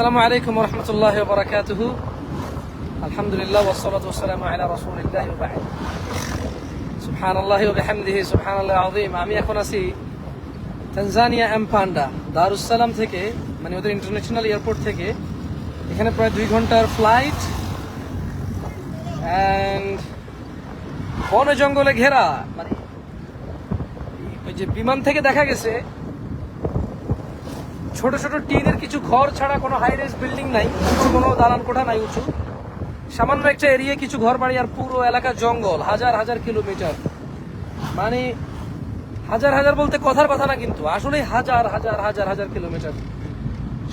আসসালামু আলাইকুম রহমতুল্লাহ বরাকাতুহু। আলহামদুলিল্লাহ ওসলাত ওসালাম আলা রসুলিল্লাহ সুবহান আল্লাহ বিহামদিহি সুবহান আল্লাহ আযীম। আমি এখন আছি তানজানিয়া এমপান্ডা দারুসালাম থেকে মানে ওদের ইন্টারন্যাশনাল এয়ারপোর্ট থেকে। এখানে প্রায় দুই ঘণ্টার ফ্লাইট অ্যান্ড বনে জঙ্গলে ঘেরা মানে ওই যে বিমান থেকে দেখা গেছে ছোট ছোট টিনের কিছু ঘর ছাড়া কোনো হাই রেস বিল্ডিং নাই, উঁচু কোনো দালান কোঠা নাই, উঁচু। সামান্য একটা এরিয়া কিছু ঘর বাড়ি আর পুরো এলাকা জঙ্গল, হাজার হাজার কিলোমিটার মানে হাজার হাজার বলতে কথার কথা না কিন্তু, আসলে হাজার হাজার হাজার হাজার কিলোমিটার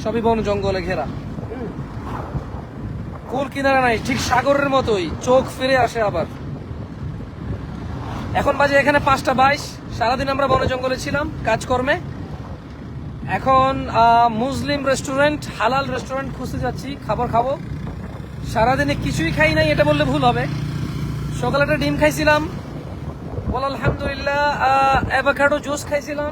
সবই বন জঙ্গলে ঘেরা। কুল কিনারা নাই, ঠিক সাগরের মতোই, চোখ ফিরে আসে আবার। এখন বাজে এখানে পাঁচটা বাইশ, সারাদিন আমরা বন জঙ্গলে ছিলাম, কাজকর্মে। এখন মুসলিম রেস্টুরেন্ট হালাল রেস্টুরেন্ট খুঁজতে যাচ্ছি, খাবার খাব। সারাদিনে কিছুই খাই নাই, এটা বললে ভুল হবে। সকালে একটা ডিম খাইছিলাম। বল, আলহামদুলিল্লাহ অ্যাভোকাডো জুস খাইছিলাম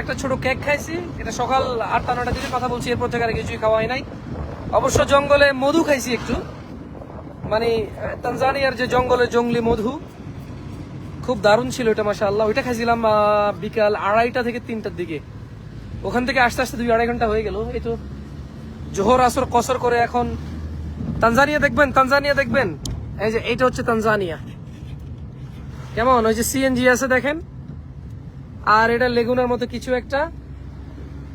একটা ছোট কেক খাইছি। এটা সকাল আটটা নটা দিকে কথা বলছি, এরপর থেকে আর কিছুই খাওয়া হয় নাই। অবশ্য জঙ্গলে মধু খাইছি একটু। মানে তানজানিয়ার যে জঙ্গলে জঙ্গলি মধু খুব দারুণ ছিল এটা মাসা আল্লাহ ওইটা খাইছিলাম বিকাল আড়াইটা থেকে তিনটার দিকে। ওখান থেকে আসতে আসতে দুই আড়াই ঘণ্টা হয়ে গেল। এই তো জোহর, আসর, কসর করে এখন তানজানিয়া দেখবেন তানজানিয়া দেখবেন। এই যে, এইটা হচ্ছে তানজানিয়া। কেমন? ওই যে সিএনজি আছে দেখেন। আর এটা লেগুনার মতো কিছু একটা।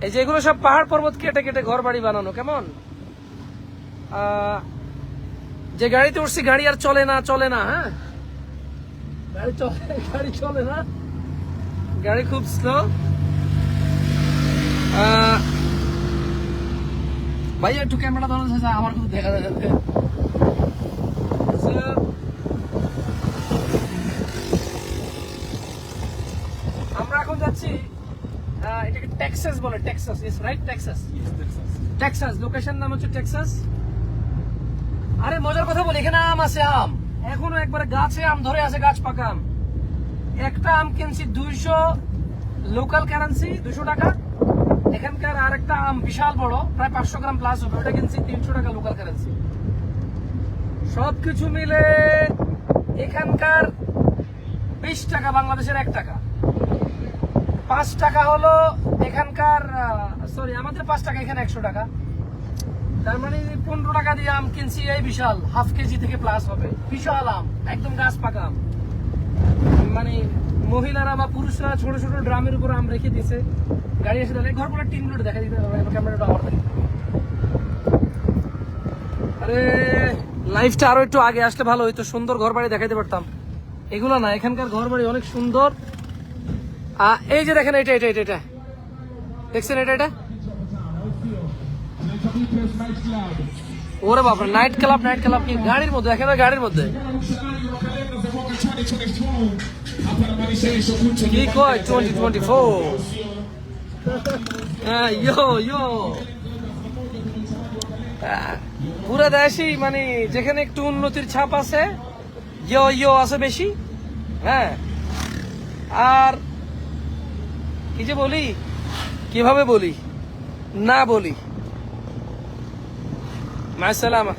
এই যে এগুলো সব পাহাড় পর্বত কেটে কেটে ঘর বাড়ি বানানো, কেমন? যে গাড়িতে উঠছি, গাড়ি আর চলে না চলে না হ্যাঁ? গাড়ি চলে গাড়ি চলে না? গাড়ি খুব স্লো ভাই একটু ক্যামেরা চাচা, আমার কিন্তু দেখা যাচ্ছে আমরা এখন যাচ্ছি এটাকে টেক্সাস বলে Texas is right Texas Texas location নাম হচ্ছে টেক্সাস আরে মজার কথা বলি এখানে আম আছে আম। এখনও একবারে গাছে আম ধরে আছে গাছ পাকা আম। একটা আম কিনছি দুইশো লোকাল কারেন্সি দুশো টাকা। এখানকার আরেকটা আম বিশাল বড়, প্রায় পাঁচশো গ্রাম প্লাস হবে। ওটা কিনছি তিনশো টাকা লোকাল কারেন্সি সবকিছু মিলে এখানকার বিশ টাকা, বাংলাদেশের এক টাকা। পাঁচ টাকা হলো এখানকার সরি আমাদের পাঁচ টাকা, এখানে একশো টাকা। তার মানে পনেরো টাকা দিয়ে আম কিনছি, এই বিশাল। হাফ কেজি থেকে প্লাস হবে। বিশাল আম, একদম গাছ পাকা আম। মানে মহিলারা বা পুরুষরা ছোট ছোট ড্রামের উপর আম রেখে দিছে গাড়ি এসে দাঁড়িয়ে ঘর পরে টিনগুলো দেখা দিতে হবে ক্যামেরাটা আমার আরে লাইফটা আরও একটু আগে আসলে ভালো হইতো, সুন্দর ঘর বাড়ি দেখাইতে পারতাম। এগুলো না, এখানকার ঘর বাড়ি অনেক সুন্দর। এই যে দেখেন, এটা এটা এটা এটা। দেখছেন এটা এটা? ওরে বাপরে নাইট ক্লাব নাইট ক্লাব কি? গাড়ির মধ্যে, একেবারে গাড়ির মধ্যে। কি কয়? টোয়েন্টি টোয়েন্টি ইয়ো ইয়ো পুরো দেশই মানে যেখানে একটু উন্নতির ছাপ আছে ইয়ো ইয়ো আছে বেশি। হ্যাঁ। আর কি যে বলি? কীভাবে বলি? না বলি। মাসালামা